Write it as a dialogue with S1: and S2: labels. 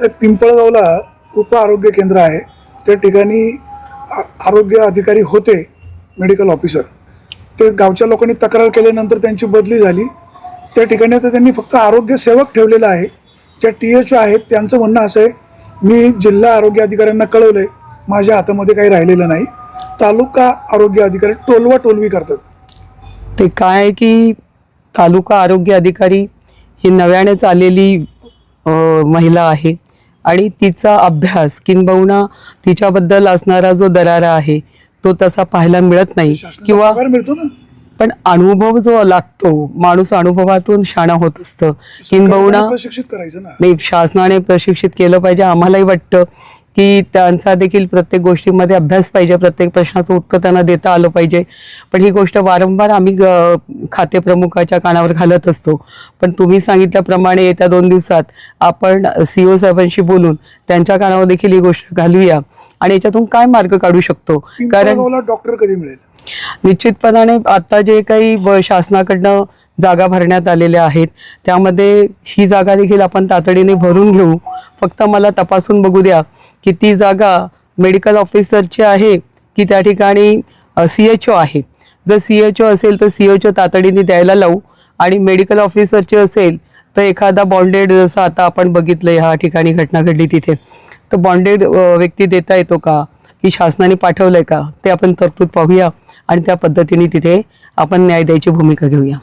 S1: तर पिंपळगावला उप आरोग्य केंद्र आहे. त्या ठिकाणी आ- आरोग्य अधिकारी होते मेडिकल ऑफिसर ते गावच्या लोकांनी तक्रार केल्यानंतर त्यांची बदली झाली. त्या ठिकाणी आता त्यांनी फक्त आरोग्य सेवक ठेवलेला आहे. ज्या टी एच ओ आहेत त्यांचं म्हणणं असं आहे मी जिल्हा आरोग्य अधिकाऱ्यांना कळवलं आहे माझ्या हातामध्ये काही राहिलेलं नाही. तालुका आरोग्य अधिकारी टोलवा टोलवी करतात.
S2: ते काय आहे की तालुका आरोग्य अधिकारी ही नव्यानेच आलेली महिला आहे. आणि तिचा अभ्यास किंबहुना तिच्याबद्दल असणारा जो दरारा आहे तो तसा पाहायला मिळत नाही. किंवा
S1: पगार मिळतो ना?
S2: पण अनुभव जो लागतो माणूस अनुभवातून शाणा होत असतं. किंबहुना नाही शासनाने प्रशिक्षित केलं पाहिजे आम्हालाही वाटतं की त्यांचा देखील प्रत्येक गोष्टीमध्ये अभ्यास पाहिजे प्रत्येक प्रश्नाचं उत्तर त्यांना देता आलं पाहिजे. पण ही गोष्ट वारंवार आम्ही खाते प्रमुखाच्या कानावर घालत असतो. पण तुम्ही सांगितल्याप्रमाणे येत्या दोन दिवसात आपण सी ओ साहेबांशी बोलून त्यांच्या कानावर देखील ही गोष्ट घालूया. आणि याच्यातून काय मार्ग काढू शकतो? कारण
S1: डॉक्टर कधी मिळेल?
S2: निश्चितपणाने आता जे काही शासनाकडनं जागा भरण्यात आलेल्या आहेत त्यामध्ये ही जागा देखील आपण तातडीने भरून घेऊ. फक्त मला तपासून बघू द्या. की ती जागा मेडिकल ऑफिसरची आहे की त्या ठिकाणी सी एच ओ आहे. जर सी एच ओ असेल तर सी एच ओ तातडीने द्यायला लावू आणि मेडिकल ऑफिसरची असेल तर एखादा बॉन्डेड जसं आता आपण बघितलं ह्या ठिकाणी घटना घडली तिथे. तर बॉन्डेड व्यक्ती देता येतो का? की शासनाने पाठवलं आहे का? ते आपण तरतूद पाहूया आणि त्या पद्धतीने तिथे आपण न्याय द्यायची भूमिका घेऊया.